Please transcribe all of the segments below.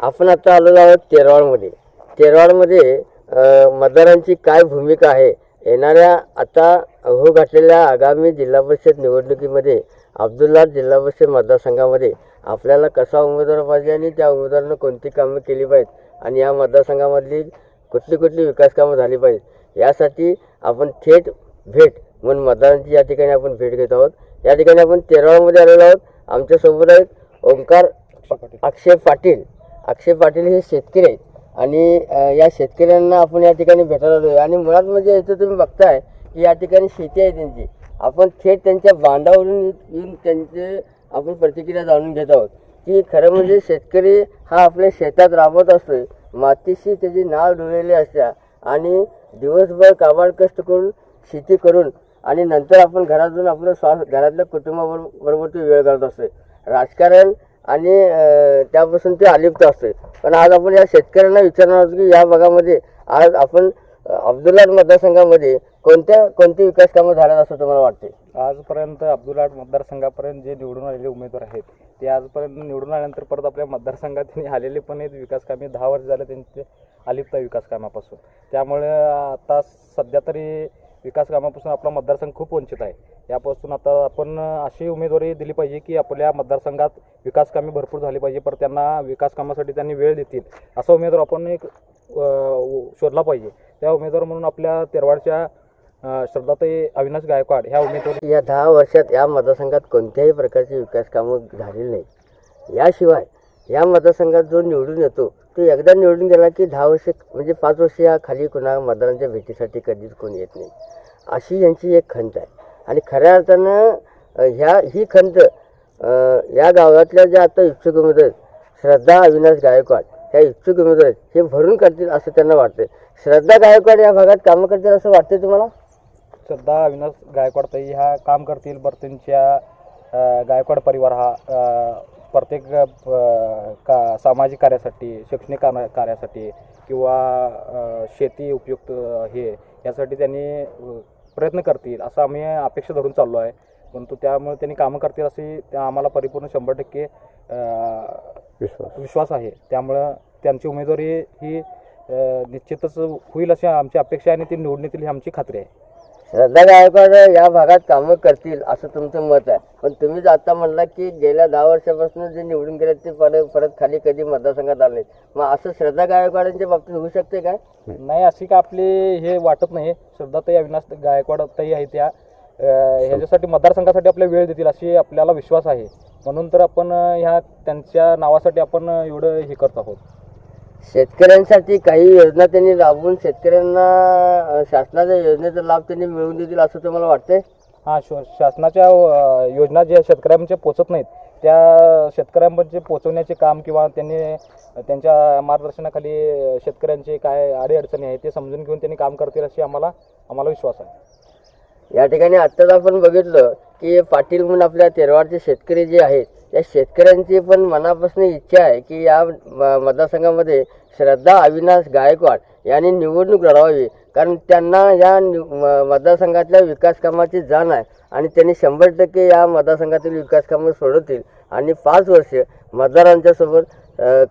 आपण आता आलेलो आहोत तेरवाडमध्ये. तेरवाडमध्ये मतदारांची काय भूमिका आहे? येणाऱ्या आता हो घातलेल्या आगामी जिल्हा परिषद निवडणुकीमध्ये अब्दुल्ला जिल्हा परिषद मतदारसंघामध्ये आपल्याला कसा उमेदवार पाहिजे आणि त्या उमेदवारानं कोणती कामं केली पाहिजेत? आणि या मतदारसंघामधली कुठली कुठली विकास कामं झाली पाहिजेत? यासाठी आपण थेट भेट म्हणून मतदारांची या ठिकाणी आपण भेट घेत आहोत. या ठिकाणी आपण तेरवाडमध्ये आलेलो आहोत. आमच्यासोबत आहेत ओंकार अक्षय पाटील. अक्षय पाटील हे शेतकरी आहेत. आणि या शेतकऱ्यांना आपण या ठिकाणी भेटायला आलो आणि मुळात म्हणजे इथं तुम्ही बघताय की या ठिकाणी शेती आहे त्यांची. आपण थेट त्यांच्या बांधावरून येऊन त्यांचे आपण प्रतिक्रिया जाणून घेत आहोत. की खरं म्हणजे शेतकरी हा आपल्या शेतात राबत असतोय. मातीशी त्याची नाव डोळलेली असत्या. आणि दिवसभर काबाड कष्ट करून शेती करून आणि नंतर आपण घरातून आपलं श्वास घरातल्या कुटुंबाबरोबर बरोबर तो वेळ घालत असतोय. राजकारण आणि त्यापासून ते अलिप्त असते पण आज आपण या शेतकऱ्यांना विचारणार आहोत की या भागामध्ये आज आपण अब्दुल्लाट मतदारसंघामध्ये कोणत्या कोणती विकास कामं झाल्यात असं तुम्हाला वाटते आजपर्यंत अब्दुल्लाट मतदारसंघापर्यंत जे निवडून आलेले उमेदवार आहेत ते आजपर्यंत निवडून आल्यानंतर परत आपल्या मतदारसंघात त्यांनी आलेले पण आहेत विकास कामे. दहा वर्ष झाले त्यांचे अलिप्त आहे विकास कामापासून. त्यामुळे आता सध्या तरी विकास कामापासून आपला मतदारसंघ खूप वंचित आहे. यापासून आता आपण अशी उमेदवारी दिली पाहिजे की आपल्या मतदारसंघात विकास कामे भरपूर झाली पाहिजे पर त्यांना विकास कामासाठी त्यांनी वेळ देतील असा उमेदवार आपण एक शोधला पाहिजे. त्या उमेदवार म्हणून आपल्या तेरवाडच्या श्रद्धाताई अविनाश गायकवाड ह्या उमेदवार या दहा वर्षात या मतदारसंघात कोणत्याही प्रकारची विकास कामं झालेली नाही याशिवाय या मतदारसंघात जो निवडून येतो तो एकदा निवडून गेला की दहा वर्ष म्हणजे पाच वर्ष या खाली कुणा मतदारांच्या भेटीसाठी कधीच कोणी येत नाही. अशी यांची एक खंत आहे. आणि खऱ्या अर्थानं ह्या ही खंत या गावातल्या ज्या आता इच्छुक उमेदवार आहेत, श्रद्धा अविनाश गायकवाड ह्या इच्छुक उमेदवार आहेत, हे भरून करतील असं त्यांना वाटतंय. श्रद्धा गायकवाड या भागात कामं करतील असं वाटतंय तुम्हाला? श्रद्धा अविनाश गायकवाड ताई ह्या काम करतील बरं त्यांच्या गायकवाड परिवार हा अ, प्रत्येक अ, का सामाजिक कार्यासाठी शैक्षणिक कार्य- कार्यासाठी किंवा अ, शेती उपयुक्त हे यासाठी त्यांनी अ, प्रयत्न करतील असं आम्ही अपेक्षा धरून चाललो आहे. परंतु त्यामुळे त्यांनी कामं करतील असे त्या आम्हाला परिपूर्ण शंभर टक्के अ, विश्वास. आहे. त्यामुळं त्यांची उमेदवारी ही निश्चितच होईल अशी आमची अपेक्षा आहे आणि ती निवडून येतील ही आमची खात्री आहे. श्रद्धा गायकवाड या भागात कामं करतील असं तुमचं मत आहे. पण तुम्हीच आता म्हणला की गेल्या दहा वर्षापासून जे निवडून गेले ते परत परत खाली कधी मतदारसंघात आले मग असं श्रद्धा गायकवाडांच्या बाबतीत होऊ शकते काय? नाही अशी का आपली हे वाटत नाही. श्रद्धाताई अविनाश गायकवाडताई आहे त्या ह्याच्यासाठी मतदारसंघासाठी आपल्या वेळ देतील अशी आपल्याला विश्वास आहे. म्हणून तर आपण ह्या त्यांच्या नावासाठी आपण एवढं हे करत आहोत. शेतकऱ्यांसाठी काही योजना त्यांनी राबवून शेतकऱ्यांना शासनाच्या योजनेचा लाभ त्यांनी मिळवून देतील असं तुम्हाला वाटतंय? हां शो शासनाच्या अ, योजना ज्या शेतकऱ्यांच्या म्हणजे पोचत नाहीत त्या शेतकऱ्यांपर्यंत म्हणजे पोचवण्याचे काम किंवा त्यांनी त्यांच्या मार्गदर्शनाखाली शेतकऱ्यांचे काय अडीअडचणी आहेत ते समजून घेऊन त्यांनी काम करतील अशी आम्हाला आम्हाला विश्वास आहे. या ठिकाणी आत्ताच आपण बघितलं की पाटील म्हणून आपल्या तेरवाडचे शेतकरी जे आहेत त्या शेतकऱ्यांची पण मनापासून इच्छा आहे की या म- मतदारसंघामध्ये श्रद्धा अविनाश गायकवाड यांनी निवडणूक लढवावी. कारण त्यांना या म- मतदारसंघातल्या विकास कामाची जाण आहे आणि त्यांनी शंभर टक्के या मतदारसंघातील विकास कामं सोडवतील आणि पाच वर्ष मतदारांच्यासोबत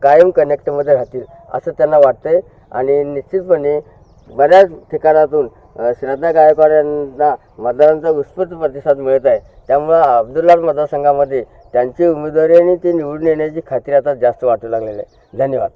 कायम कनेक्टमध्ये राहतील असं त्यांना वाटतंय. आणि निश्चितपणे बऱ्याच ठिकाणातून श्रद्धा गायकवाड यांना मतदारांचा उत्स्फूर्त प्रतिसाद मिळत आहे. त्यामुळं अब्दुल्ला मतदारसंघामध्ये त्यांची उमेदवारी आणि ते निवडून येण्याची खात्री आता जास्त वाटू लागलेली आहे. धन्यवाद.